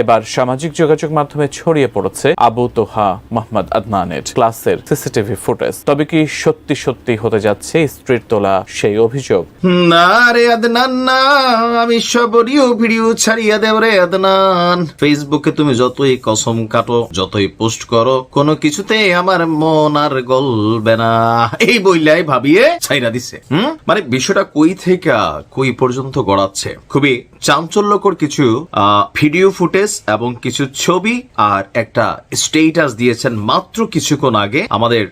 এবার সামাজিক যোগাযোগ মাধ্যমে ছড়িয়ে পড়েছে আবু তোহা মোহাম্মদ আদনানের ক্লাসের সিসিটিভি ফুটেজ। তবে কি সত্যি সত্যি হতে যাচ্ছে স্ত্রীর তোলা সেই অভিযোগ? না রে আদনান, না। আমি সব রিউ ভিডিও ছাড়িয়ে দেব রে আদনান। ফেসবুকে তুমি যতই কসম কাটো, যতই পোস্ট করো, কোনো কিছুতে আমার মন আর গলবে না। এই বইলাই ভাবিয়ে ছাইরা দিছে। মানে বিষয়টা কই থেকে, কই পর্যন্ত গড়াচ্ছে? খুবই চাঞ্চল্যকর কিছু ভিডিও ফুটেজ এবং কিছু ছবি আর একটা স্টেটাস দিয়েছেন মাত্র কিছুক্ষণ আগে আমাদের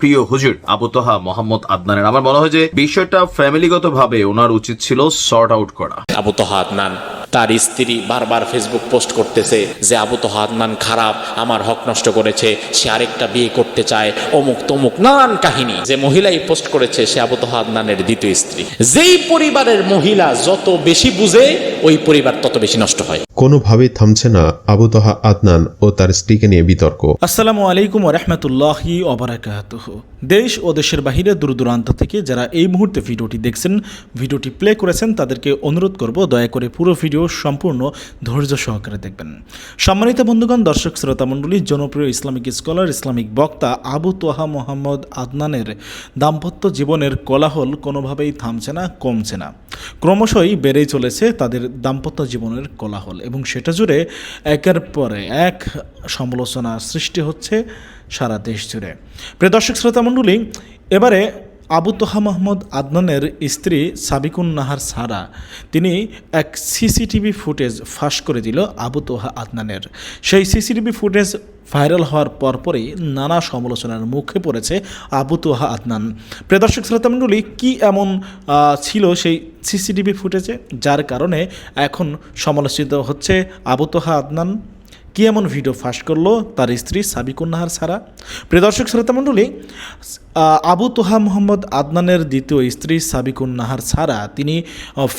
প্রিয় হুজুর আবু তোহা মোহাম্মদ আদনানের। আমার মনে হয় যে বিষয়টা ফ্যামিলিগত ভাবে ওনার উচিত ছিল সর্ট আউট করা। আবু তোহা আদনান তার স্ত্রী বারবার ফেসবুক পোস্ট করতেছে যে আবু তোহা আদনান খারাপ আমার হক নষ্ট করেছে সে আরেকটা বিয়ে করতে চায় অমুক তমুক নানান কাহিনী। যে মহিলাই পোস্ট করেছে সে আবু তোহা আদনানের দ্বিতীয় স্ত্রী। যেই পরিবারের মহিলা যত বেশি বুঝে ওই পরিবার তত বেশি নষ্ট হয়। কোনোভাবেই থামছে না। আবু তহা আদনান ও তার স্ত্রীকে নিয়ে বিতর্ক। আসসালামু আলাইকুম রহমতুল্লাহি অবরাকাতুহ দেশ ও দেশের বাহিরে দূর দূরান্ত থেকে যারা এই মুহূর্তে ভিডিওটি দেখছেন, ভিডিওটি প্লে করেছেন, তাদেরকে অনুরোধ করব দয়া করে পুরো ভিডিও সম্পূর্ণ ধৈর্য সহকারে দেখবেন। সম্মানিত বন্ধুগণ, দর্শক, শ্রোতা মণ্ডলী, জনপ্রিয় ইসলামিক স্কলার, ইসলামিক বক্তা আবু তোহা মোহাম্মদ আদনানের দাম্পত্য জীবনের কোলাহল কোনোভাবেই থামছে না, কমছে না। ক্রমশই বেড়েই চলেছে তাদের দাম্পত্য জীবনের কোলাহল এবং সেটা জুড়ে একের পরে এক সমালোচনা সৃষ্টি হচ্ছে সারা দেশ জুড়ে। প্রিয় দর্শক শ্রোতা মণ্ডলী এবারে আবু তোহা মোহাম্মদ আদনানের স্ত্রী সাবিকুন নাহার সারা। তিনি এক সিসিটিভি ফুটেজ ফাঁস করে দিল আবু তোহা আদনানের। সেই সিসিটিভি ফুটেজ ভাইরাল হওয়ার পরপরই নানা সমালোচনার মুখে পড়েছে আবু তোহা আদনান। প্রিয় দর্শক শ্রোতামণ্ডলী কী এমন ছিল সেই সিসিটিভি ফুটেজে? যার কারণে এখন সমালোচিত হচ্ছে আবু তোহা আদনান। কি এমন ভিডিও ফাঁস করল? তার স্ত্রী সাবিকুন্নাহার সারা। প্রিয় দর্শক শ্রোতামণ্ডলী আবু তোহা মোহাম্মদ আদনানের দ্বিতীয় স্ত্রী সাবিকুন নাহার ছাড়া তিনি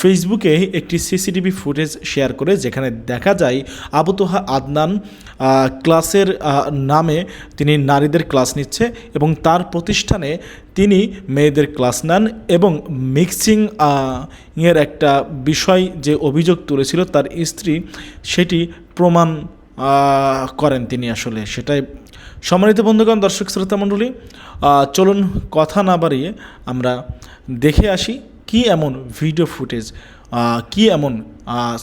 ফেসবুকে একটি সিসিটিভি ফুটেজ শেয়ার করে যেখানে দেখা যায় আবু তোহা আদনান ক্লাসের নামে তিনি নারীদের ক্লাস নিচ্ছে এবং তার প্রতিষ্ঠানে তিনি মেয়েদের ক্লাস নেন এবং মিক্সিং এর একটা বিষয় যে অভিযোগ তুলেছিল তার স্ত্রী, সেটি প্রমাণ করেন তিনি আসলে, সেটাই। সম্মানিত বন্ধুগণ, দর্শক শ্রোতা মণ্ডলী চলুন কথা না বাড়িয়ে আমরা দেখে আসি কি এমন ভিডিও ফুটেজ কি এমন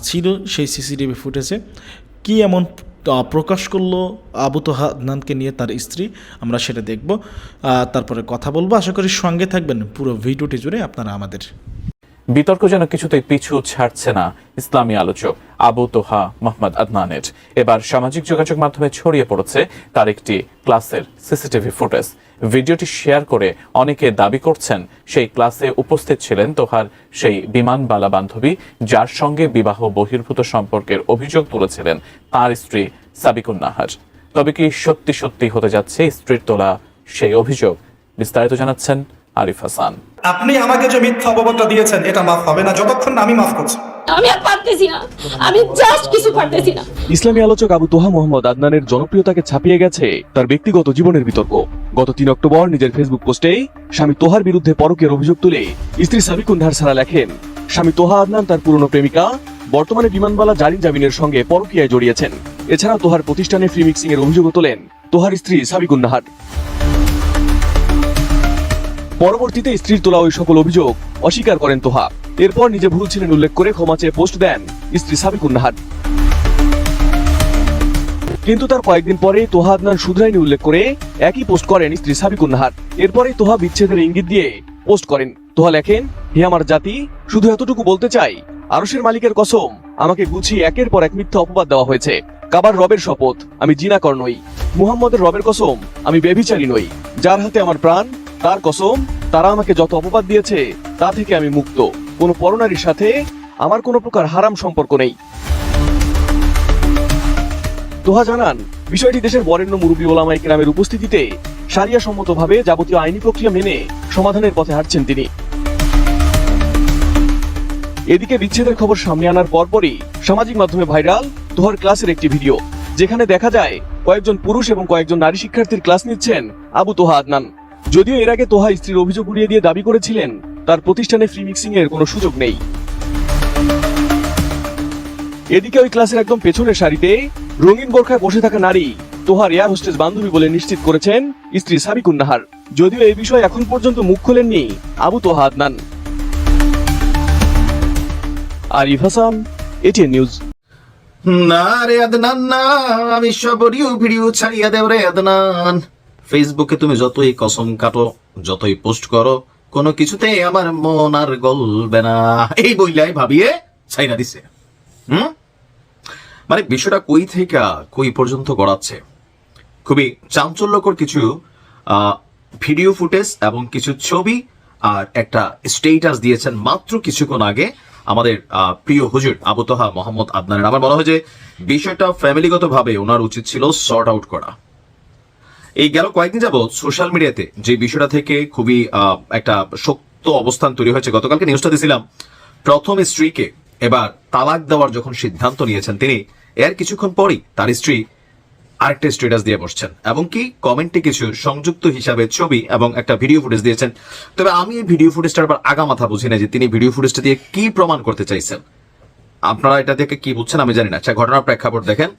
ছিল সেই সিসিটিভি ফুটেজে কি এমন প্রকাশ করল আবু তোহা নিয়ে তার স্ত্রী, আমরা সেটা দেখব। তারপরে কথা বলব। আশা করি সঙ্গে থাকবেন পুরো ভিডিওটি জুড়ে আপনারা আমাদের। বিতর্ক যেন কিছুতেই পিছু ছাড়ছে না ইসলামী আলোচক আবু তোহা মোহাম্মদ আদনানের। এবার সামাজিক যোগাযোগ মাধ্যমে ছড়িয়ে পড়েছে তার একটি ক্লাসের সিসিটিভি ফুটেজ। ভিডিওটি শেয়ার করে অনেকে দাবি করছেন সেই ক্লাসে উপস্থিত ছিলেন তোহার সেই বিমানবালা বান্ধবী যার সঙ্গে বিবাহ বহির্ভূত সম্পর্কের অভিযোগ তুলেছিলেন তার স্ত্রী সাবিকুন নাহার। তবে কি সত্যি সত্যি হতে যাচ্ছে স্ত্রীর তোলা সেই অভিযোগ? বিস্তারিত জানাচ্ছেন আরিফ হাসান। আপনি আমাকে যে মিথ্যা অপবাদটা দিয়েছেন এটা মাফ হবে না। যতক্ষণ না আমি মাফ করছি। আমি আর পারতেছি না। আমি জাস্ট কিছু পারতেছি না। ইসলামী আলোচক আবু তোহা মোহাম্মদ আদনানের জনপ্রিয়তাকে ছাপিয়ে গেছে তার ব্যক্তিগত জীবনের বিতর্ক। গত তিন অক্টোবর নিজের ফেসবুক পোস্টে স্বামী তোহার বিরুদ্ধে পরকের অভিযোগ তুলে স্ত্রী সাবিকুন নাহার সারা লেখেন স্বামী তোহা আদনান তার পুরনো প্রেমিকা বর্তমানে বিমানবালা জারিন জামিনের সঙ্গে পরকীয়ায় জড়িয়েছেন। এছাড়া তোহার প্রতিষ্ঠানে ফ্রি মিক্সিং এর অভিযোগও তোলেন তোহার স্ত্রী সাবিকুন নাহার। পরবর্তীতে স্ত্রীর তোলা ওই সকল অভিযোগ অস্বীকার করেন তোহা। এরপর নিজে ভুল ছিলেন উল্লেখ করে ক্ষমা চেয়ে পোস্ট দেন স্ত্রী সাবিকুন নাহার কিন্তু তার কয়েকদিন পরে তোহা আদনান শুধরাইনি উল্লেখ করে একই পোস্ট করেন স্ত্রী সাবিকুন নাহার এরপরে তোহা বিচ্ছেদের ইঙ্গিত দিয়ে পোস্ট করেন। তোহা লেখেন, হে আমার জাতি, শুধু এতটুকু বলতে চাই, আরশের মালিকের কসম, আমাকে গুছিয়ে একের পর এক মিথ্যা অপবাদ দেওয়া হয়েছে। কাবার রবের শপথ, আমি জিনাকর নই। মুহাম্মদের রবের কসম, আমি বেবিচারী নই। যার হাতে আমার প্রাণ তার কসম, তারা আমাকে যত অপবাদ দিয়েছে, তা থেকে আমি মুক্ত। কোনো পরনারীর সাথে আমার কোনো প্রকার হারাম সম্পর্ক নেই। তোহা জানান, বিষয়টি দেশের বরেণ্য মুরব্বী ওলামাই গ্রামের উপস্থিতিতে সারিয়া সম্মতভাবে যাবতীয় আইনি প্রক্রিয়া মেনে সমাধানের পথে হাঁটছেন তিনি। এদিকে বিচ্ছেদের খবর সামনে আনার পরপরই সামাজিক মাধ্যমে ভাইরাল তোহার ক্লাসের একটি ভিডিও, যেখানে দেখা যায় কয়েকজন পুরুষ এবং কয়েকজন নারী শিক্ষার্থীর ক্লাস নিচ্ছেন আবু তোহা আদনান। যদিও এর আগে তোহা স্ত্রীর অভিযোগ উড়িয়ে দিয়ে দাবি করেছিলেন, তার প্রতিষ্ঠানে ফ্রি মিক্সিং এর কোনো সুযোগ নেই। এদিকে ওই ক্লাসের একদম পেছনের সারিতে রঙিন বোরখায় বসে থাকা নারী তোহার এয়ার হোস্টেস বান্ধবী বলে নিশ্চিত করেছেন স্ত্রী সাবিকুন নাহার যদিও এই বিষয়ে এখন পর্যন্ত মুখ খোলেননি Abu Toha Adnan. Arif Hasan, ATN news. না রে আদনান, না, আমি সব ভিডিও ছাড়িয়া দেব রে আদনান। ফেসবুকে তুমি যতই কসম কাটো, যতই পোস্ট করো, কোনো কিছুতে আমার মন আর গলবে না। এই বইলাই ভাবিয়ে ছাইনা দিছে। হুম? মানে বিষয়টা কই থেকে, কই পর্যন্ত গড়াচ্ছে? খুবই চাঞ্চল্যকর কিছু ভিডিও ফুটেজ এবং কিছু ছবি আর একটা স্টেটাস দিয়েছেন মাত্র কিছুক্ষণ আগে আমাদের প্রিয় হুজুর আবু তোহা মোহাম্মদ আদনানের। আমার মনে হয় যে বিষয়টা ফ্যামিলিগত ভাবে ওনার উচিত ছিল সর্ট আউট করা। এই গেল কয়েকদিন যাবত সোশ্যাল মিডিয়াতে যে বিষয়টা থেকে খুবই একটা শক্ত অবস্থান তৈরি হয়েছে। গতকালকে নিউজটা দিয়েছিলাম প্রথম স্ত্রীকে এবার তালাক দেওয়ার যখন সিদ্ধান্ত নিয়েছেন তিনি, এর কিছুক্ষণ পরই তার স্ত্রী আরেকটা স্ট্যাটাস দিয়ে বসছেন। এবং কি কমেন্টে কিছু সংযুক্ত হিসাবে ছবি এবং একটা ভিডিও ফুটেজ দিয়েছেন। তবে আমি এই ভিডিও ফুটেজটার আবার আগা মাথা বুঝি না যে তিনি ভিডিও ফুটেজটা দিয়ে কি প্রমাণ করতে চাইছেন। আপনারা এটা দেখে কি বুঝছেন আমি জানি না। আচ্ছা ঘটনার প্রেক্ষাপট দেখেন।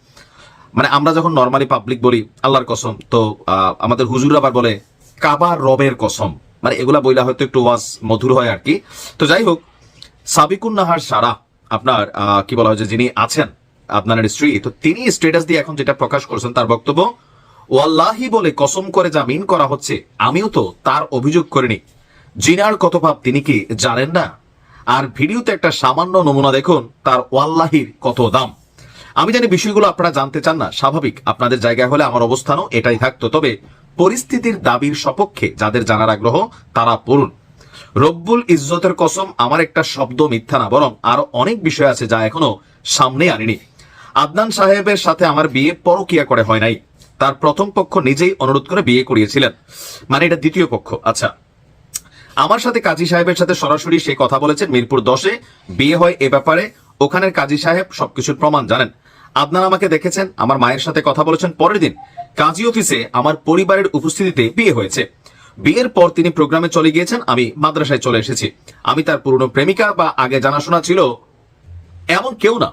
মানে আমরা যখন নর্মালি পাবলিক বলি, আল্লাহর কসম, তো আমাদের হুজুর আবার বলে কাবার রবের কসম। মানে এগুলা বইলা হয়তো একটু ওয়াজ মধুর হয় আর কি তো যাই হোক, সাবিকুন নাহার সারা, আপনার কি বলা হয় যে যিনি আছেন, আপনার স্ত্রী, তো তিনি স্টেটাস দিয়ে এখন যেটা প্রকাশ করছেন তার বক্তব্য, ওয়াল্লাহি বলে কসম করে জামিন করা হচ্ছে, আমিও তো তার অভিযোগ করিনি। জিনার কত পাপ তিনি কি জানেন না? আর ভিডিওতে একটা সামান্য নমুনা দেখুন, তার ওয়াল্লাহির কত দাম। আমি জানি বিষয়গুলো আপনারা জানতে চান না, স্বাভাবিক। আপনাদের জায়গায় হলে আমার অবস্থানও এটাই থাকতো। তবে পরিস্থিতির দাবির সপক্ষে যাদের জানার আগ্রহ, তারা পড়ুন। রব্বুল ইজ্জতের কসম, আমার একটা শব্দ মিথ্যা না, বরং আরও অনেক বিষয় আছে যা এখনও সামনে আনিনি। আদনান সাহেবের সাথে আমার বিয়ে পরকিয়া করে হয় নাই। তার প্রথম পক্ষ নিজেই অনুরোধ করে বিয়ে করিয়েছিলেন। মানে এটা দ্বিতীয় পক্ষ। আচ্ছা আমার সাথে কাজী সাহেবের সাথে সরাসরি সে কথা বলেছেন মিরপুর দশে। বিয়ে হয় এ ব্যাপারে। ওখানের কাজী সাহেব সবকিছুর প্রমাণ জানেন। আদনান আমাকে দেখেছেন, আমার মায়ের সাথে কথা বলেছেন, পরের দিন কাজী অফিসে আমার পরিবারের উপস্থিতিতে বিয়ে হয়েছে। বিয়ের পর তিনি প্রোগ্রামে চলে গিয়েছেন, আমি মাদ্রাসায় চলে এসেছি। আমি তার পুরনো প্রেমিকা বা আগে জানাশোনা ছিল এমন কেউ না।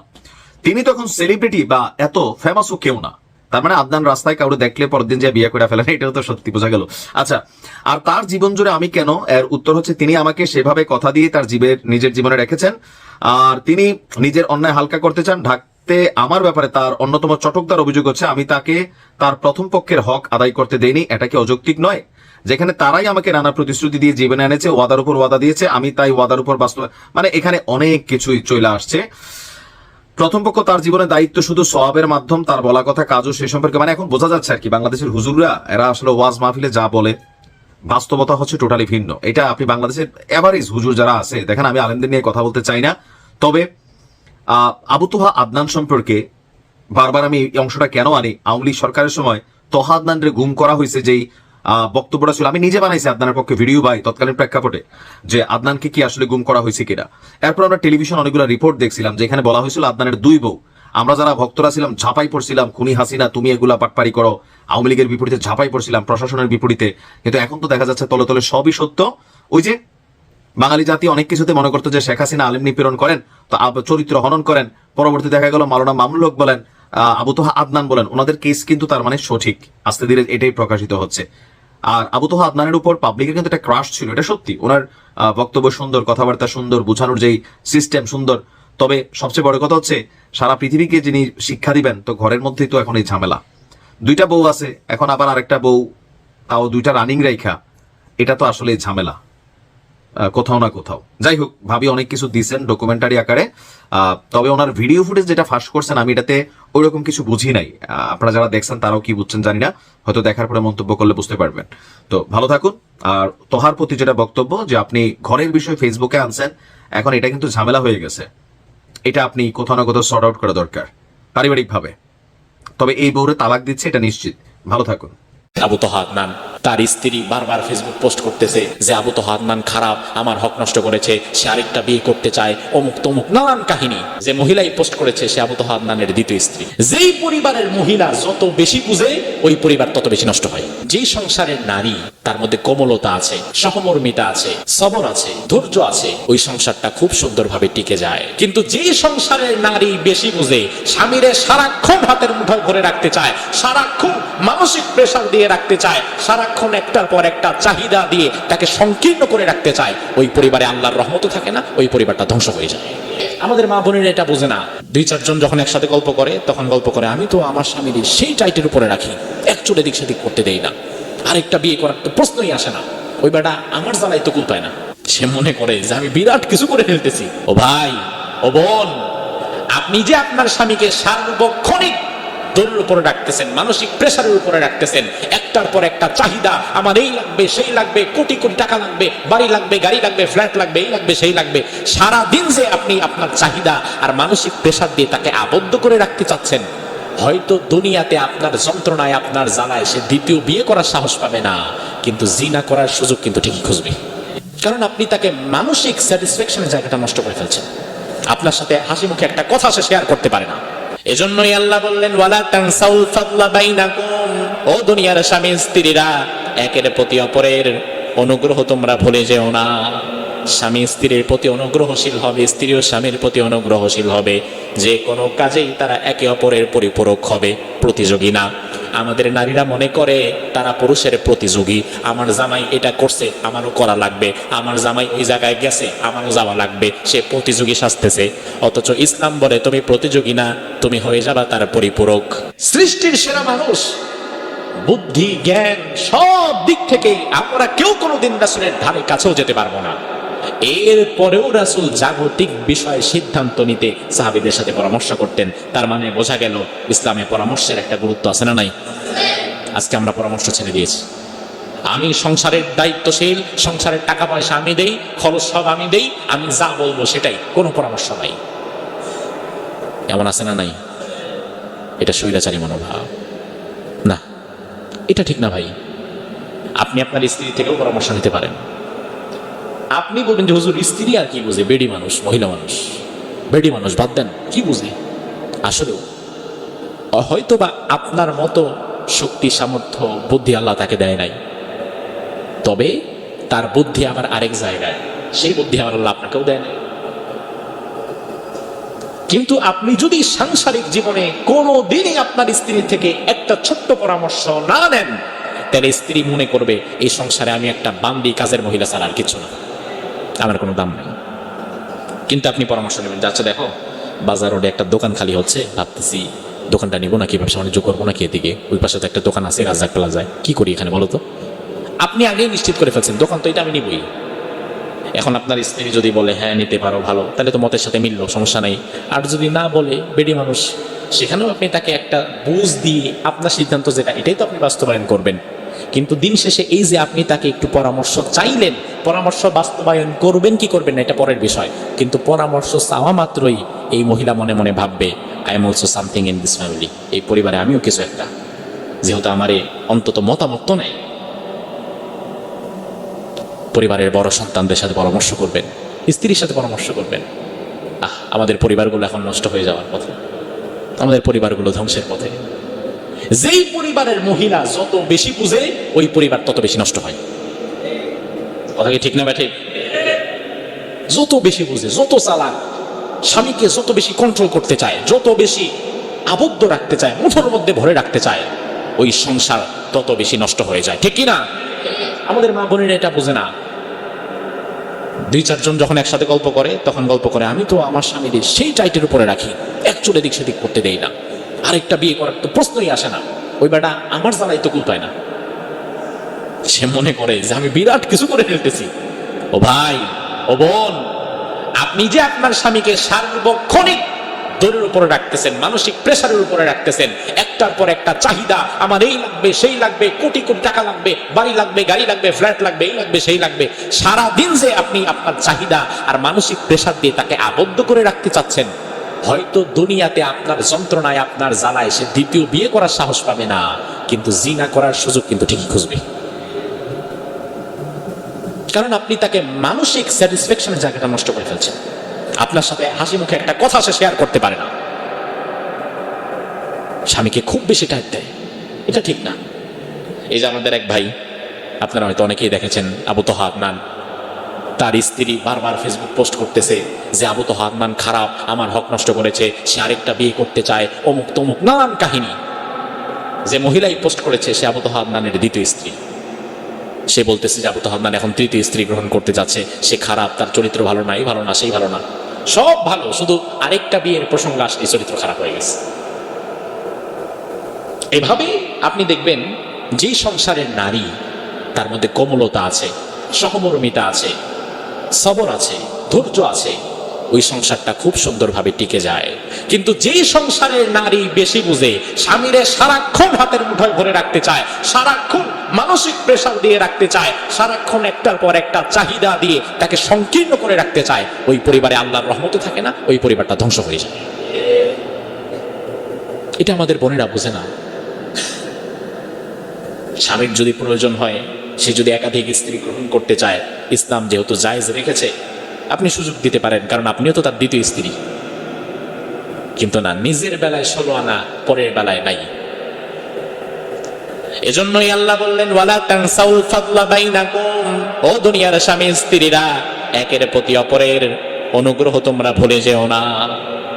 তিনি তখন সেলিব্রিটি বা এত ফেমাসও কেউ না। তার মানে আদনান রাস্তায় কাউরে দেখলে পরের দিন যে বিয়ে করে ফেলেন, এটাও তো সত্যি বোঝা গেল। আচ্ছা আর তার জীবন জুড়ে আমি কেন? এর উত্তর হচ্ছে তিনি আমাকে সেভাবে কথা দিয়ে তার জীবের, নিজের জীবনে রেখেছেন। আর তিনি নিজের অন্যায় হালকা করতে চান ঢাকতে আমার ব্যাপারে তার অন্যতম চটকদার অভিযোগ হচ্ছে, আমি তাকে তার প্রথম পক্ষের হক আদায় করতে দেইনি, এটা কি অযৌক্তিক নয়? যেখানে তারাই আমাকে নানা প্রতিশ্রুতি দিয়ে জীবনে এনেছে, ওয়াদার উপর ওয়াদা দিয়েছে, আমি তাই ওয়াদার উপর বাস্তব মানে এখানে অনেক কিছুই চলে আসছে। প্রথম পক্ষ তার জীবনে দায়িত্ব শুধু সওয়াবের মাধ্যম, তার বলা কথা, কাজও সে সম্পর্কে মানে এখন বোঝা যাচ্ছে আর কি, বাংলাদেশের হুজুররা, এরা আসলে ওয়াজ মাহফিলে যা বলে, বাস্তবতা হচ্ছে টোটালি ভিন্ন। এটা আপনি বাংলাদেশের এভারেজ হুজুর যারা আছে, দেখেন আমি আলেমদের নিয়ে কথা বলতে চাই না, তবে আহ, আবু তোহা আদনান সম্পর্কে বারবার আমি এই অংশটা কেন আনি? আওয়ামী সরকারের সময় তোহা আদনানরে গুম করা হয়েছে যেই বক্তব্যটা ছিল। আমি নিজে বানাইছি আদনানের পক্ষে ভিডিও বাই তৎকালীন প্রেক্ষাপটে যে আদনানকে কি আসলে গুম করা হয়েছে কিনা। এরপর আমরা টেলিভিশন অনেকগুলো রিপোর্ট দেখছিলাম যেখানে বলা হয়েছিল আদনানের দুই বউ। আমরা যারা ভক্তরা ছিলাম ঝাঁপাই পড়ছিলাম খুনি হাসিনা তুমি এগুলা পাটপারি করো আওয়ামী লীগের বিপরীতে ঝাঁপাই পড়ছিলাম প্রশাসনের বিপরীতে। কিন্তু এখন তো দেখা যাচ্ছে তলে তলে সবই সত্য। ওই যে বাঙালি জাতি অনেক কিছুতে মনে করতো যে শেখ হাসিনা আলিম নিপীড়ন করেন তো চরিত্র হনন করেন। পরবর্তী দেখা গেল মালনা মামলুক বলেন আহ, আবু তোহা আদনান বলেন ওনাদের কেস কিন্তু তার মানে সঠিক। আস্তে ধীরে এটাই প্রকাশিত হচ্ছে। আর আবু তোহা আদনানের উপর পাবলিকের কিন্তু একটা ক্রাশ ছিল এটা সত্যি। ওনার বক্তব্য সুন্দর কথাবার্তা সুন্দর বোঝানোর যেই সিস্টেম সুন্দর। তবে সবচেয়ে বড় কথা হচ্ছে সারা পৃথিবীকে যিনি শিক্ষা দিবেন তো ঘরের মধ্যেই তো এখন এই ঝামেলা। দুইটা বউ আছে এখন আবার আরেকটা বউ তাও দুইটা রানিং রেখা। এটা তো আসলে ঝামেলা। কোথাও না কোথাও। যাই হোক, ভাবি অনেক কিছু দিছেন ডকুমেন্টারি আকারে। তবে ওনার ভিডিও ফুটেজ যেটা ফাঁস করছেন, আমি এটাতে ওই রকম কিছু বুঝি নাই। আপনারা যারা দেখছেন, তারাও কি বুঝছেন জানি না। হয়তো দেখার পরে মন্তব্য করলে বুঝতে পারবেন। তো ভালো থাকুন। আর তোহার প্রতি যেটা বক্তব্য, যে আপনি ঘরের বিষয় ফেসবুকে আনছেন, এখন এটা কিন্তু ঝামেলা হয়ে গেছে। এটা আপনি কোথাও না কোথাও সর্ট আউট করা দরকার, পারিবারিকভাবে। তবে এই বউরে তালাক দিচ্ছে, এটা নিশ্চিত। ভালো থাকুন। আবু তোহা আদনান তার স্ত্রী বারবার ফেসবুক পোস্ট করতেছে যে, আবু তো হাদনান খারাপ, আমার হক নষ্ট করেছে, সে আরেকটা বিয়ে করতে চায়, অমুক তমুক নানান কাহিনী। যে মহিলাই পোস্ট করেছে, সে আবু তো হাদনানের দ্বিতীয় স্ত্রী। যেই পরিবারের মহিলা যত বেশি বুঝে, ওই পরিবার তত বেশি নষ্ট হয়। যেই সংসারের নারী, তার মধ্যে কোমলতা আছে, সহমর্মিতা আছে, সবর আছে, ধৈর্য আছে, ওই সংসারটা খুব সুন্দরভাবে টিকে যায়। কিন্তু যে সংসারের নারী বেশি বুঝে, স্বামীরে সারাক্ষণ হাতের মুঠোয় ভরে রাখতে চায়, সারাক্ষণ মানসিক প্রেশার দিয়ে রাখতে চায়। সারাক্ষণ একটার পর একটা চাহিদা দিয়ে তাকে সংকীর্ণ করে রাখতে চায়। ওই পরিবারে আল্লাহর রহমত থাকে না, ওই পরিবারটা ধ্বংস হয়ে যায়। আমাদের মা বোনেরা এটা বোঝে না। দুই, চারজন যখন একসাথে গল্প করে, তখন গল্প করে, আমি তো আমার স্বামীর সেই টাইটের উপরে রাখি এক চুলে দিক সেদিক করতে দেই না। আরেকটা বিয়ে করার তো প্রশ্নই আসে না। ওই বেটা আমার জ্বালাই তো কুল পায় না। সে মনে করে যে আমি বিরাট কিছু করে ফেলতেছি। ও ভাই, ও বোন, আপনি যে আপনার স্বামীকে সার্বক্ষণিক দৌড়ের উপরে রাখতেছেন মানসিক প্রেশারের উপরে রাখতেছেন একটার পর একটা চাহিদা, আমার এই লাগবে, সেই লাগবে, কোটি কোটি টাকা লাগবে, বাড়ি লাগবে, গাড়ি লাগবে ফ্ল্যাট লাগবে, এই লাগবে, সেই লাগবে। সারা দিন যে আপনি আপনার চাহিদা আর মানসিক প্রেশার দিয়ে তাকে আবদ্ধ করে রাখতে চাচ্ছেন, হয়তো দুনিয়াতে আপনার যন্ত্রণায়, আপনার জ্বালায় সে দ্বিতীয় বিয়ে করার সাহস পাবে না, কিন্তু জিনা করার সুযোগ কিন্তু ঠিকই খুঁজবে। কারণ আপনি তাকে মানসিক স্যাটিসফ্যাকশনের জায়গাটা নষ্ট করে ফেলছেন। আপনার সাথে হাসি মুখে একটা কথা সে শেয়ার করতে পারে না। এজন্যই আল্লাহ বললেন, ওয়ালা তানসাউল ফাদলা বাইনাকুম। ও দুনিয়ার স্বামী স্ত্রীরা, একের প্রতি অপরের অনুগ্রহ তোমরা ভুলে যেও না। স্বামী স্ত্রীর প্রতি অনুগ্রহশীল হবে স্ত্রীও স্বামীর প্রতি অনুগ্রহশীল হবে। যে কোনো কাজেই তারা একে অপরের পরিপূরক হবে, প্রতিযোগী না। আমাদের নারীরা মনে করে, তারা পুরুষের প্রতিযোগী। আমার জামাই এটা করছে, আমারও করা লাগবে। আমার জামাই ওই জায়গায় গেছে, আমারও যাওয়া লাগবে। সে প্রতিযোগী সাজতেছে। অথচ ইসলাম বলে, তুমি প্রতিযোগী না, তুমি হয়ে যাবা তার পরিপূরক। সৃষ্টির সেরা মানুষ, বুদ্ধি, জ্ঞান সব দিক থেকে আমরা কেউ কোনো কোনোদিন রাসুলের ধারে কাছেও যেতে পারব না। এর পরেও রাসুল জাগতিক বিষয়ে সিদ্ধান্ত নিতে সাহাবিদের সাথে পরামর্শ করতেন। তার মানে বোঝা গেল ইসলামে পরামর্শের একটা গুরুত্ব আছে না নাই? আজকে আমরা পরামর্শ ছেড়ে দিয়েছি। আমি সংসারের দায়িত্বশীল, সংসারের টাকা পয়সা আমি দেই, খরচ সব আমি দেই, আমি যা বলব সেটাই, কোনো পরামর্শ নাই। এমন আছে না নাই? এটা স্বৈরাচারী মনোভাব। না, এটা ঠিক না ভাই। আপনি আপনার স্ত্রী থেকেও পরামর্শ নিতে পারেন। আপনি বলবেন যে, হুজুর, স্ত্রী আর কি বুঝে? বেডি মানুষ, মহিলা মানুষ? বেডি মানুষ, বাদ দেন। কি বুঝে? আসলেও হয়তো বা আপনার মতো শক্তি, সামর্থ্য, বুদ্ধি আল্লাহ তাকে দেয় নাই। তবে তার বুদ্ধি আবার আরেক জায়গায়। সেই বুদ্ধি আবার আল্লাহ আপনাকেও দেয় নাই। কিন্তু আপনি যদি সাংসারিক জীবনে কোনো দিনই আপনার স্ত্রীর থেকে একটা ছোট্ট পরামর্শ না নেন, তাহলে স্ত্রী মনে করবে, এই সংসারে আমি একটা বান্দি কাজের মহিলা ছাড়া আর কিছু না। আমার কোনো দাম নেই। কিন্তু আপনি পরামর্শ নেবেন, যাচ্ছে দেখো, বাজার রোডে একটা দোকান খালি হচ্ছে, ভাবতেছি দোকানটা নিবো নাকি, ব্যবসা বাণিজ্য করব নাকি এদিকে, ওই পাশে তো একটা দোকান আছে রাজাক প্লাজায়। কি করি এখানে বলো তো? আপনি আগেই নিশ্চিত করে ফেলছেন, দোকান তো এটা আমি নিবই। এখন আপনার স্ত্রী যদি বলে হ্যাঁ নিতে পারো, ভালো, তাহলে তো মতের সাথে মিললো, সমস্যা নেই। আর যদি না বলে, বেডি মানুষ, সেখানেও আপনি তাকে একটা বুঝ দিয়ে আপনার সিদ্ধান্ত যেটা, এটাই তো আপনি বাস্তবায়ন করবেন। কিন্তু দিন শেষে এই যে আপনি তাকে একটু পরামর্শ চাইলেন পরামর্শ বাস্তবায়ন করবেন কি করবেন না, এটা পরের বিষয়। কিন্তু পরামর্শ চাওয়া মাত্রই এই মহিলা মনে মনে ভাববে I am also something in this family এই পরিবারে আমিও কিছু একটা। যেহেতু আমার অন্তত মতামত তো নেই। পরিবারের বড় সন্তানদের সাথে পরামর্শ করবেন, স্ত্রীর সাথে পরামর্শ করবেন। আহ, আমাদের পরিবারগুলো এখন নষ্ট হয়ে যাওয়ার পথে। আমাদের পরিবারগুলো ধ্বংসের পথে। যেই পরিবারের মহিলা যত বেশি বুঝে, ওই পরিবার তত বেশি নষ্ট হয়। কথা কি ঠিক না ব্যাঠে যত বেশি বুঝে, যত চালাক, স্বামীকে যত বেশি কন্ট্রোল করতে চায়, যত বেশি আবদ্ধ রাখতে চায়, মুঠোর মধ্যে ভরে রাখতে চায়, ওই সংসার তত বেশি নষ্ট হয়ে যায়। ঠিক না? আমাদের মা বোনেরা এটা বোঝে না। দুই চারজন যখন একসাথে গল্প করে, তখন গল্প করে, আমি তো আমার স্বামীদের সেই টাইটের উপরে রাখি এক চুলে দিক সেদিক করতে দেই না। আরেকটা বিয়ে করার তো প্রশ্নই আসে না। ওই বেটা আমার জ্বালাই তো কুল পায় না। সে মনে করে যে আমি বিরাট কিছু করে ফেলতেছি। ও ভাই, ও বোন, আপনি যে আপনার স্বামীকে সার্বক্ষণিক দৌড়ের উপরে রাখতেছেন, মানসিক প্রেশারের উপরে রাখতেছেন, একটার পর একটা চাহিদা, আমার এই লাগবে, সেই লাগবে, কোটি কোটি টাকা লাগবে, বাড়ি লাগবে, গাড়ি লাগবে, ফ্ল্যাট লাগবে, এই লাগবে, সেই লাগবে সারা দিন যে আপনি আপনার চাহিদা আর মানসিক প্রেশার দিয়ে তাকে আবদ্ধ করে রাখতে চাচ্ছেন, হয়তো দুনিয়াতে আপনার যন্ত্রণায়, আপনার জ্বালায় সে দ্বিতীয় বিয়ে করার সাহস পাবে না, কিন্তু জিনা করার সুযোগ কিন্তু ঠিকই খুঁজবে। কারণ আপনি তাকে মানসিক স্যাটিসফ্যাকশনের জায়গাটা নষ্ট করে ফেলছেন। আপনার সাথে হাসি মুখে একটা কথা সে শেয়ার করতে পারে না। স্বামীকে খুব বেশি টাইপ দেয়। এটা ঠিক না। এই যে আমাদের এক ভাই, আপনারা হয়তো অনেকেই দেখেছেন আবু তোহা আদনান। তার স্ত্রী বারবার ফেসবুক পোস্ট করতেছে যে আবু তোহা আদনান খারাপ, আমার হক নষ্ট করেছে, সে আরেকটা বিয়ে করতে চায় অমুক তমুক নানান কাহিনী। যে মহিলাই পোস্ট করেছে, সে আবু তোহা আদনানের দ্বিতীয় স্ত্রী। সে বলতেছে যে আবু তাহমান এখন তৃতীয় স্ত্রী গ্রহণ করতে যাচ্ছে। সে খারাপ, তার চরিত্র ভালো নাই, ভালো না, সেই ভালো না। সব ভালো, শুধু আরেকটা বিয়ের প্রসঙ্গ আসলে চরিত্র খারাপ হয়ে গেছে। এভাবে আপনি দেখবেন, যে সংসারের নারী, তার মধ্যে কোমলতা আছে, সহমর্মিতা আছে, সবর আছে, ধৈর্য আছে ওই সংসারটা খুব সুন্দরভাবে টিকে যায়। কিন্তু যে সংসারের নারী বেশি বুঝে, স্বামীরে সারাক্ষণ হাতের মুঠোয় ভরে রাখতে চায়, সারাক্ষণ মানসিক প্রেশার দিয়ে রাখতে চায়, সারাক্ষণ একটার পর একটা চাহিদা দিয়ে তাকে সংকীর্ণ করে রাখতে চায়, ওই পরিবারে আল্লাহর রহমত থাকে না, ওই পরিবারটা ধ্বংস হয়ে যায়। এটা আমাদের বোনেরা বোঝে না। স্বামীর যদি প্রয়োজন হয়, সে যদি একাধিক স্ত্রী গ্রহণ করতে চায়, ইসলাম যেহেতু জায়েজ রেখেছে আপনি সুযোগ দিতে পারেন, কারণ আপনিও তো তার দ্বিতীয় স্ত্রী। কিন্তু না, নিজের বেলায় ষোলো আনা, পরের বেলায় নাই। এজন্যই আল্লাহ বললেন, ওয়ালা তানসাউল ফাদলা বাইনাকুম। ও দুনিয়ার স্বামী স্ত্রীরা, একের প্রতি অপরের অনুগ্রহ তোমরা ভুলে যেও না।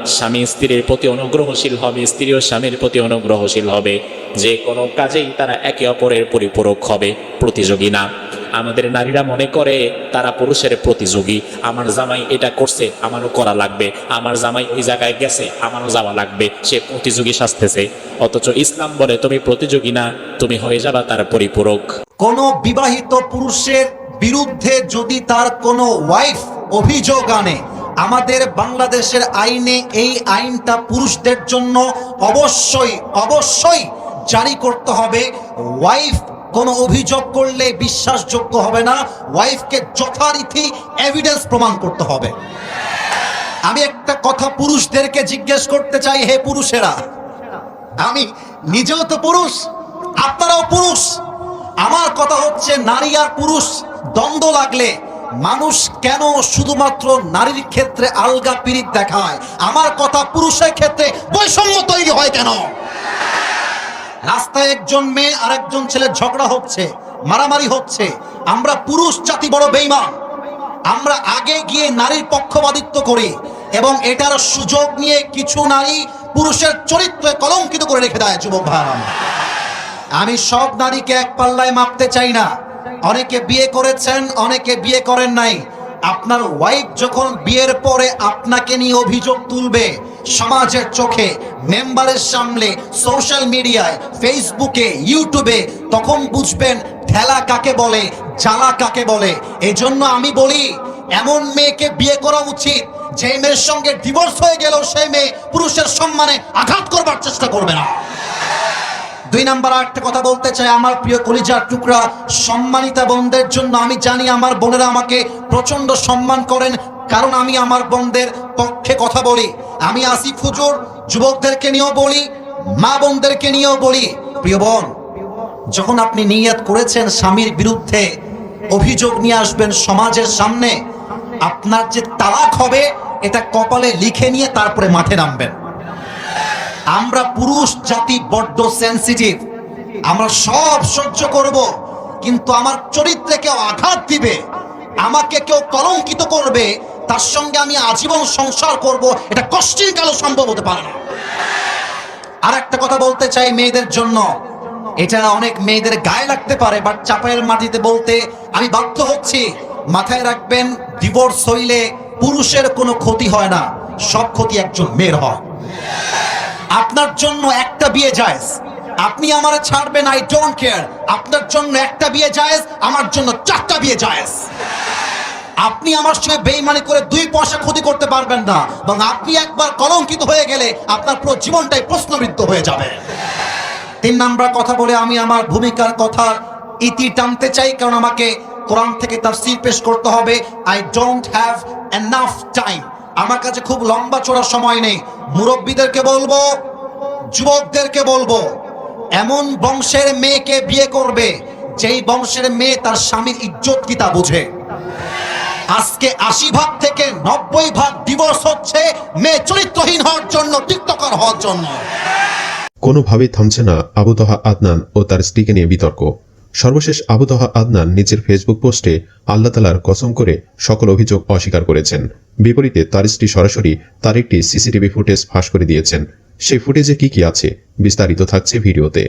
স্বামী স্ত্রীর প্রতি অনুগ্রহশীল হবে স্ত্রীও স্বামীর প্রতি অনুগ্রহশীল হবে। যে কোনো কাজেই তারা একে অপরের পরিপূরক হবে, প্রতিযোগী না। আমাদের নারীরা মনে করে তারা পুরুষের প্রতিযোগী। আমার জামাই এটা করছে, আমারও করা লাগবে। আমার জামাই ওই জায়গায় গেছে, আমারও যাওয়া লাগবে। সে প্রতিযোগী সাজতেছে। অথচ ইসলাম বলে, তুমি প্রতিযোগী না, তুমি হয়ে যাবা তার পরিপূরক। কোন বিবাহিত পুরুষের বিরুদ্ধে যদি তার কোনো ওয়াইফ অভিযোগ আনে আমাদের বাংলাদেশের আইনে এই আইনটা পুরুষদের জন্য অবশ্যই অবশ্যই জারি করতে হবে। ওয়াইফ কোনো অভিযোগ করলে বিশ্বাসযোগ্য হবে না। ওয়াইফকে যথারীতি এভিডেন্স প্রমাণ করতে হবে। আমি একটা কথা পুরুষদেরকে জিজ্ঞেস করতে চাই, হে পুরুষেরা। আমি নিজেও তো পুরুষ, আপনারাও পুরুষ। আমার কথা হচ্ছে, নারী আর পুরুষ, দ্বন্দ্ব লাগলে মানুষ কেন শুধুমাত্র নারীর ক্ষেত্রে আলগা পিরিত দেখায়? আমার কথা পুরুষের ক্ষেত্রে বৈষম্য তৈরি হয় কেন? রাস্তায় একজন মেয়ে আর একজন ছেলে ঝগড়া হচ্ছে, মারামারি হচ্ছে। আমরা পুরুষ জাতি বড় বেইমান আমরা আগে গিয়ে নারীর পক্ষপাতিত্ব করি এবং এটার সুযোগ নিয়ে কিছু নারী পুরুষের চরিত্রে কলঙ্কিত করে রেখে দেয়, যুবক ভাই। আমি সব নারীকে এক পাল্লায় মাপতে চাই না। অনেকে বিয়ে করেছেন, অনেকে বিয়ে করেন নাই। আপনার ওয়াইফ যখন বিয়ের পরে আপনাকে নিয়ে অভিযোগ তুলবে, সমাজের চোখে মেম্বারের সামনে সোশ্যাল মিডিয়ায় ফেসবুকে ইউটিউবে তখন বুঝবেন ঠেলা কাকে বলে, জ্বালা কাকে বলে। এই জন্য আমি বলি, এমন মেয়েকে বিয়ে করা উচিত যে মেয়ের সঙ্গে ডিভোর্স হয়ে গেল সেই মেয়ে পুরুষের সম্মানে আঘাত করবার চেষ্টা করবে না। দুই নাম্বার একটা কথা বলতে চাই, আমার প্রিয় কলিজার টুকরা, সম্মানিতা বোনদের জন্য আমি জানি আমার বোনেরা আমাকে প্রচণ্ড সম্মান করেন, কারণ আমি আমার বোনদের পক্ষে কথা বলি। আমি আসিফ হুজুর, যুবকদেরকে নিয়েও বলি, মা বোনদেরকে নিয়েও বলি। প্রিয় বোন, যখন আপনি নিয়ত করেছেন স্বামীর বিরুদ্ধে, অভিযোগ নিয়ে আসবেন সমাজের সামনে, আপনার যে তালাক হবে, এটা কপালে লিখে নিয়ে তারপরে মাঠে নামবেন। আমরা পুরুষ, জাতি বড্ড সেন্সিটিভ আমরা সব সহ্য করব, কিন্তু আমার চরিত্রে কেউ আঘাত দিবে, আমাকে কেউ কলঙ্কিত করবে, তার সঙ্গে আমি আজীবন সংসার করব, এটা কষ্টের কালো সম্ভব হতে পারে না। আর একটা কথা বলতে চাই মেয়েদের জন্য। এটা অনেক মেয়েদের গায়ে লাগতে পারে বাট চাপায়ের মাটিতে বলতে আমি বাধ্য হচ্ছি। মাথায় রাখবেন ডিভোর্স হইলে পুরুষের কোনো ক্ষতি হয় না, সব ক্ষতি একজন মেয়ের হয়। আপনার জন্য একটা বিয়ে জায়েজ। আপনি আমারে ছাড়বেন আই ডোন্ট কেয়ার আপনার জন্য একটা বিয়ে জায়েজ, আমার জন্য চারটা বিয়ে জায়েজ। আপনি আমার সঙ্গে বেইমানি করে দুই পয়সা ক্ষতি করতে পারবেন না, এবং আপনি একবার কলঙ্কিত হয়ে গেলে আপনার পুরো জীবনটাই প্রশ্নবিদ্ধ হয়ে যাবে। তিন নাম্বার কথা বলে আমি আমার ভূমিকার কথা ইতি টানতে চাই, কারণ আমাকে কোরআন থেকে তার তাফসীর পেশ করতে হবে। I don't have enough time আমার কাছে খুব লম্বা চড়ার সময় নেই। মুরব্বীদেরকে বলব, যুবকদেরকে বলব, এমন বংশের মেয়েকে বিয়ে করবে, যেই বংশের মেয়ে তার স্বামীর ইজ্জত কি তা বুঝে? আজকে আশি ভাগ থেকে নব্বই ভাগ ডিভোর্স হচ্ছে, মেয়ে চরিত্রহীন হওয়ার জন্য, টিকটকার হওয়ার জন্য। কোনোভাবেই থামছে না আবু তহা আদনান ও তার স্ত্রীকে নিয়ে বিতর্ক। সর্বশেষ আবুদহা আদনান নিজের ফেসবুক পোস্টে আল্লাহ তালার কসম করে সকল অভিযোগ অস্বীকার করেছেন। বিপরীতে তার স্ত্রী সরাসরি তার একটি সিসিটিভি ফুটেজ ফাঁস করে দিয়েছেন। সেই ফুটেজে কি কি আছে বিস্তারিত থাকছে ভিডিওতে।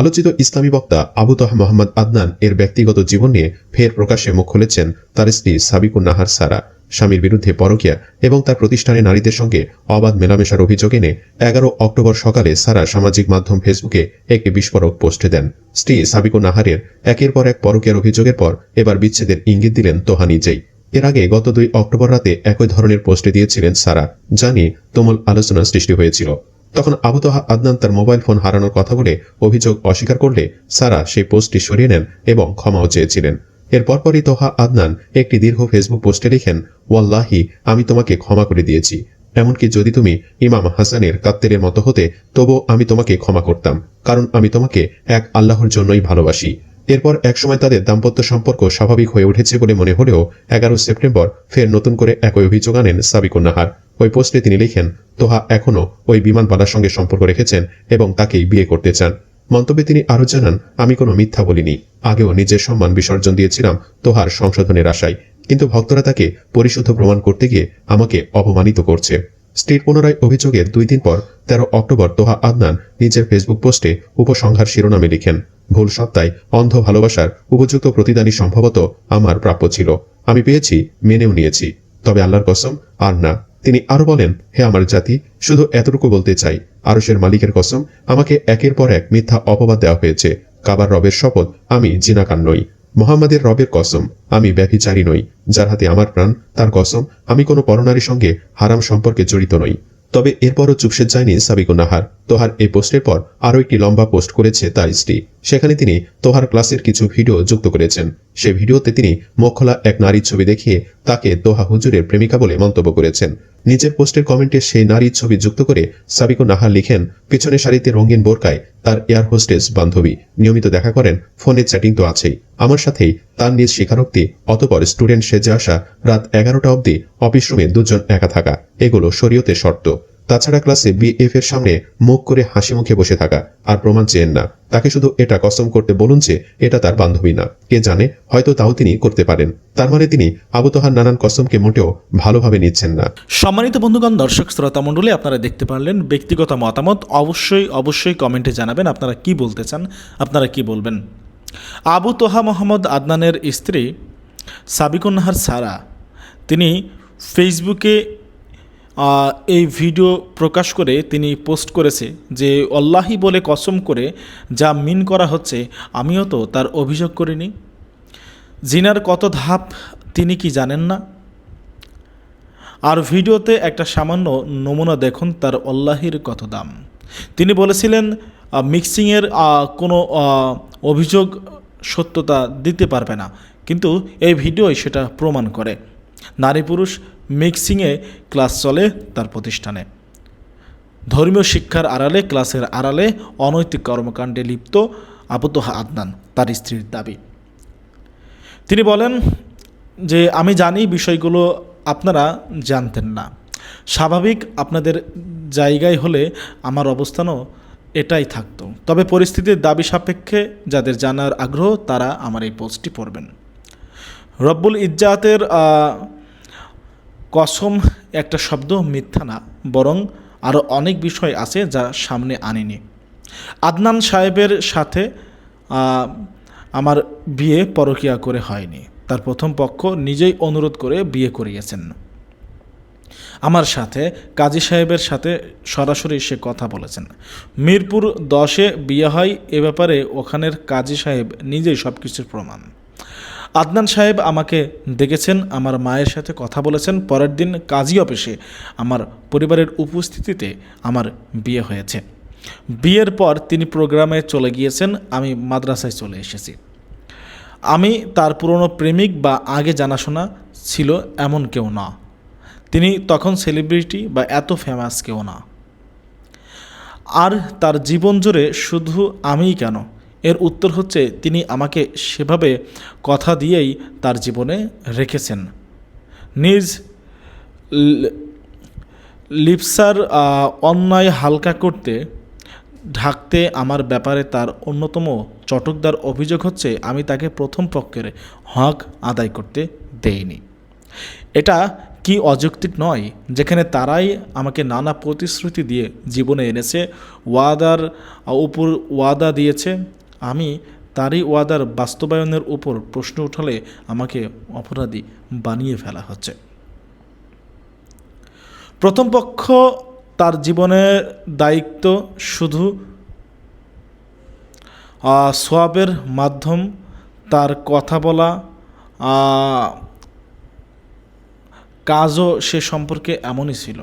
আলোচিত ইসলামী বক্তা আবু তহা মোহাম্মদ আদনান এর ব্যক্তিগত জীবন নিয়ে ফের প্রকাশ্যে মুখ খুলেছেন তার স্ত্রী সাবিকুন নাহার সারা। স্বামীর বিরুদ্ধে পরকিয়া এবং তার প্রতিষ্ঠানে নারীদের সঙ্গে অবাধ মেলামেশার অভিযোগ এনে এগারো অক্টোবর সকালে সারা সামাজিক মাধ্যম ফেসবুকে একটি বিস্ফোরক পোস্টে দেন। স্ত্রী সাবিকুন নাহারের একের পর এক পরকিয়ার অভিযোগের পর এবার বিচ্ছেদের ইঙ্গিত দিলেন তোহা নিজেই। এর আগে গত দুই অক্টোবর রাতে একই ধরনের পোস্টে দিয়েছিলেন সারা। যা নিয়ে তুমুল আলোচনা সৃষ্টি হয়েছিল। তখন আবুতহা আদনান তার মোবাইল ফোন হারানোর কথা বলে অভিযোগ অস্বীকার করলে সারা সেই পোস্টটি সরিয়ে নেন এবং ক্ষমাও চেয়েছিলেন। এর পরপরই তোহা আদনান একটি দীর্ঘ ফেসবুক পোস্টে লিখেন, ওয়াল্লাহি, আমি তোমাকে ক্ষমা করে দিয়েছি। এমনকি যদি তুমি ইমাম হাসানের কাত্তেরের মতো হতে তবু আমি তোমাকে ক্ষমা করতাম, কারণ আমি তোমাকে এক আল্লাহর জন্যই ভালোবাসি। এরপর একসময় তাদের দাম্পত্য সম্পর্ক স্বাভাবিক হয়ে উঠেছে বলে মনে হলেও এগারো সেপ্টেম্বর ফের নতুন করে একই অভিযোগ আনেন সাবিকুন নাহার ওই পোস্টে তিনি লিখেন, তোহা এখনও ওই বিমানবালার সঙ্গে সম্পর্ক রেখেছেন এবং তাকেই বিয়ে করতে চান। মন্তব্যে তিনি আরও জানান, আমি কোনো মিথ্যা বলিনি। আগেও নিজের সম্মান বিসর্জন দিয়েছিলাম তোহার সংশোধনের আশায়। কিন্তু ভক্তরা তাকে পরিশুদ্ধ প্রমাণ করতে গিয়ে আমাকে অপমানিত করছে। স্ত্রীর পুনরায় অভিযোগের দুই দিন পর তেরো অক্টোবর তোহা আদনান নিজের ফেসবুক পোস্টে উপসংহার শিরোনামে লিখেন, ভুল সত্তায় অন্ধ ভালোবাসার উপযুক্ত প্রতিদানই সম্ভবত আমার প্রাপ্য ছিল। আমি পেয়েছি, মেনেও নিয়েছি। তবে আল্লাহর কসম, আর না। তিনি আরও বলেন, হে আমার জাতি, শুধু এতটুকু বলতে চাই। আরশের মালিকের কসম, আমাকে একের পর এক মিথ্যা অপবাদ দেওয়া হয়েছে। কাবার রবের শপথ আমি জিনাকান নই। মোহাম্মদের রবের কসম, আমি ব্যভিচারী নই, যার হাতে আমার প্রাণ, তার কসম, আমি কোনো পরনারীর সঙ্গে হারাম সম্পর্কে জড়িত নই। তবে এরপরও চুপসে যায়নি সাবিকুন নাহার তোহার এই পোস্টের পর আরও একটি লম্বা পোস্ট করেছে তার স্ত্রী। সেখানে তিনি তোহার ক্লাসের কিছু ভিডিও যুক্ত করেছেন। সে ভিডিওতে তিনি মোক্ষলা এক নারীর ছবি দেখিয়ে তাকে তোহা হুজুরের প্রেমিকা বলে মন্তব্য করেছেন। নিজের পোস্টের কমেন্টে সেই নারীর ছবি যুক্ত করে সাবিকুন নাহার লিখেন, পিছনে সারিতে রঙিন বোরকায় তার এয়ার হোস্টেস বান্ধবী। নিয়মিত দেখা করেন, ফোনে চ্যাটিং তো আছেই। আমার সাথেই তার নিজ স্বীকারোক্তি। অতপর স্টুডেন্ট সেজে আসা রাত এগারোটা অবধি অফিস রুমে দুজন একা থাকা। এগুলো শরীয়তে শর্ত। তাছাড়া ক্লাসে বিএফ এর সামনে মুখ করে হাসি মুখে বসে থাকা, আর প্রমাণ চেয়েন না। তাকে শুধু এটা কসম করতে বলুন যে, এটা তার বান্ধবী না। কে জানে, হয়তো তাও তিনি করতে পারেন। তার মানে তিনি আবুতহার নানান কসমকে মোটেও ভালোভাবে নিচ্ছেন না। সম্মানিত বন্ধুগণ, দর্শক শ্রোতা মণ্ডলী, আপনারা দেখতে পারলেন ব্যক্তিগত মতামত। অবশ্যই অবশ্যই কমেন্টে জানাবেন আপনারা কি বলতে চান, আপনারা কি বলবেন। আবু তোহা মোহাম্মদ আদনানের স্ত্রী সাবিকুন্নাহার সারা, তিনি ফেসবুকে এই ভিডিও প্রকাশ করে তিনি পোস্ট করেছে যে অল্লাহি বলে কসম করে যা মিন করা হচ্ছে, আমিও তো তার অভিযোগ করিনি। জিনার কত ধাপ তিনি কি জানেন না? আর ভিডিওতে একটা সামান্য নমুনা দেখুন, তার অল্লাহির কত দাম। তিনি বলেছিলেন মিক্সিংয়ের কোনো অভিযোগ সত্যতা দিতে পারবে না। কিন্তু এই ভিডিওই সেটা প্রমাণ করে। নারী পুরুষ মিক্সিংয়ে ক্লাস চলে তার প্রতিষ্ঠানে। ধর্মীয় শিক্ষার আড়ালে, ক্লাসের আড়ালে অনৈতিক কর্মকাণ্ডে লিপ্ত আবুতোহা আদনান, তার স্ত্রীর দাবি। তিনি বলেন যে, আমি জানি বিষয়গুলো আপনারা জানতেন না। স্বাভাবিক আপনাদের জায়গায় হলে আমার অবস্থানও এটাই থাকতো। তবে পরিস্থিতির দাবি সাপেক্ষে যাদের জানার আগ্রহ, তারা আমার এই পোস্টটি পড়বেন। রব্বুল ইজ্জাতের কসম একটা শব্দ মিথ্যা না, বরং আরও অনেক বিষয় আছে যা সামনে আনিনি। আদনান সাহেবের সাথে আমার বিয়ে পরকিয়া করে হয়নি। তার প্রথম পক্ষ নিজেই অনুরোধ করে বিয়ে করিয়েছেন আমার সাথে, কাজী সাহেবের সাথে সরাসরি সে কথা বলেছেন। মিরপুর দশে বিয়ে হয় এ ব্যাপারে ওখানের কাজী সাহেব নিজেই সব কিছুর প্রমাণ। আদনান সাহেব আমাকে ডেকেছেন, আমার মায়ের সাথে কথা বলেছেন। পরের দিন কাজী অফিসে আমার পরিবারের উপস্থিতিতে আমার বিয়ে হয়েছে। বিয়ের পর তিনি প্রোগ্রামে চলে গিয়েছেন, আমি মাদ্রাসায় চলে এসেছি। আমি তার পুরনো প্রেমিক বা আগে জানাশোনা ছিল এমন কেউ না। তিনি তখন সেলিব্রিটি বা এত ফেমাস কেউ না। আর তার জীবন জুড়ে শুধু আমিই কেন এর উত্তর হচ্ছে, তিনি আমাকে সেভাবে কথা দিয়েই তার জীবনে রেখেছেন। নিজ লিপসার অন্যায় হালকা করতে, ঢাকতে আমার ব্যাপারে তার অন্যতম চটকদার অভিযোগ হচ্ছে, আমি তাকে প্রথম পক্ষের হক আদায় করতে দেইনি। এটা কি অযৌক্তিক নয়? যেখানে তারাই আমাকে নানা প্রতিশ্রুতি দিয়ে জীবনে এনেছে, ওয়াদার উপর ওয়াদা দিয়েছে আমি তারই ওয়াদার বাস্তবায়নের উপর প্রশ্ন উঠালে আমাকে অপরাধী বানিয়ে ফেলা হচ্ছে। প্রথম পক্ষ তার জীবনের দায়িত্ব শুধু সোয়াবের মাধ্যম, তার কথা বলা কাজও সে সম্পর্কে এমনই ছিল।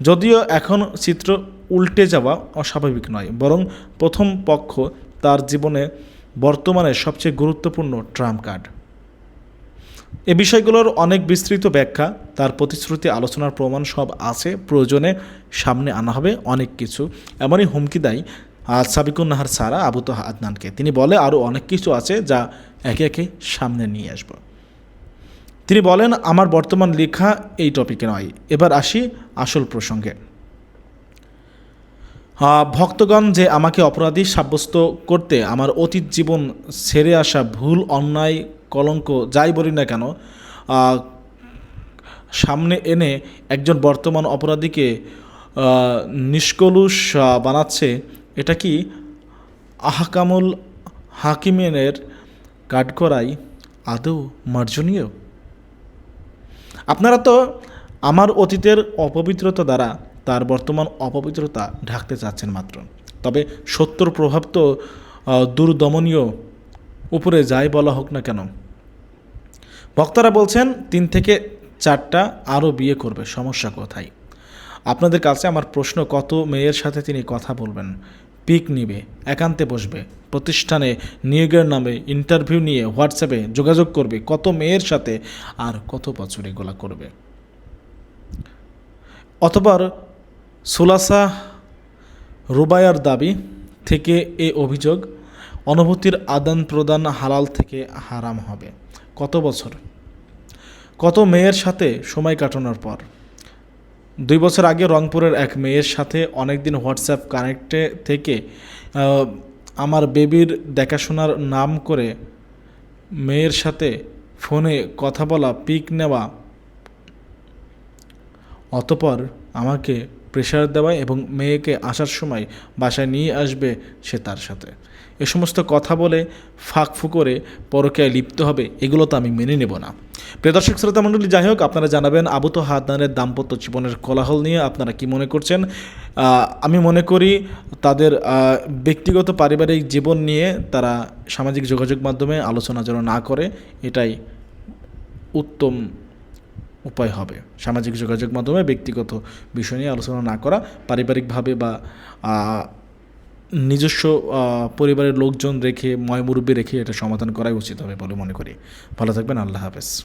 যদিও এখন চিত্র উল্টে যাওয়া অস্বাভাবিক নয়, বরং প্রথম পক্ষ তার জীবনে বর্তমানে সবচেয়ে গুরুত্বপূর্ণ ট্রাম্প কার্ড। এ বিষয়গুলোর অনেক বিস্তৃত ব্যাখ্যা, তার প্রতিশ্রুতি, আলোচনার প্রমাণ সব আছে, প্রয়োজনে সামনে আনা হবে অনেক কিছু। এমনই হুমকি দেয় আজ সাবিকুন নাহার সারা আবু আদনানকে। তিনি বলে আরও অনেক কিছু আছে যা একে একে সামনে নিয়ে আসব। তিনি বলেন, আমার বর্তমান লেখা এই টপিকে নয়। এবার আসি আসল প্রসঙ্গে। ভক্তগণ যে আমাকে অপরাধী সাব্যস্ত করতে আমার অতীত জীবন ছেড়ে আসা ভুল, অন্যায়, কলঙ্ক যাই বলি না কেন সামনে এনে একজন বর্তমান অপরাধীকে নিষ্কলুষ বানাচ্ছে, এটা কি আহকামুল হাকিমেনের কাঠগড়াই আদৌ মার্জনীয়? আপনারা তো আমার অতীতের অপবিত্রতা দ্বারা তার বর্তমান অপবিত্রতা ঢাকতে চাচ্ছেন মাত্র। তবে সত্যর প্রভাব তো দুর্দমনীয় উপরে যাই বলা হোক না কেন। বক্তারা বলছেন, তিন থেকে চারটা আরও বিয়ে করবে, সমস্যা কোথায়? আপনাদের কাছে আমার প্রশ্ন, কত মেয়ের সাথে তিনি কথা বলবেন? পিক নিবে, একান্তে বসবে, প্রতিষ্ঠানে, নিয়োগের নামে, ইন্টারভিউ নিয়ে, হোয়াটসঅ্যাপে যোগাযোগ করবে, কত মেয়ের সাথে আর কত বছর এগুলা করবে? অতবার সুলাসা রুবায়ার দাবি থেকে এ অভিযোগ অনুভূতির আদান প্রদান হালাল থেকে হারাম হবে। কত বছর? কত মেয়ের সাথে সময় কাটানোর পর? দুই বছর আগে রংপুরের এক মেয়ের সাথে অনেকদিন হোয়াটসঅ্যাপ কানেক্টে থেকে আমার বেবির দেখাশোনার নাম করে মেয়ের সাথে ফোনে কথা বলা, পিক নেওয়া, অতপর আমাকে প্রেশার দেওয়া এবং মেয়েকে আসার সময় বাসায় নিয়ে আসবে সে তার সাথে। এ সমস্ত কথা বলে ফাঁক ফুকরে পরকে লিপ্ত হবে, এগুলো তো আমি মেনে নেব না। প্রিয় দর্শক, শ্রোতা মণ্ডলী, যাই হোক, আপনারা জানাবেন আবুত তো হাদনানের দাম্পত্য জীবনের কোলাহল নিয়ে আপনারা কি মনে করছেন? আমি মনে করি তাদের ব্যক্তিগত পারিবারিক জীবন নিয়ে তারা সামাজিক যোগাযোগ মাধ্যমে আলোচনা যেন না করে, এটাই উত্তম উপায় হবে। সামাজিক যোগাযোগ মাধ্যমে ব্যক্তিগত বিষয় নিয়ে আলোচনা না করা, পারিবারিকভাবে বা নিজস্ব পরিবারের লোকজন রেখে ময় মুরব্বী রেখে এটা সমাধান করাই উচিত হবে বলে মনে করি। ভালো থাকবেন, আল্লাহ হাফেজ।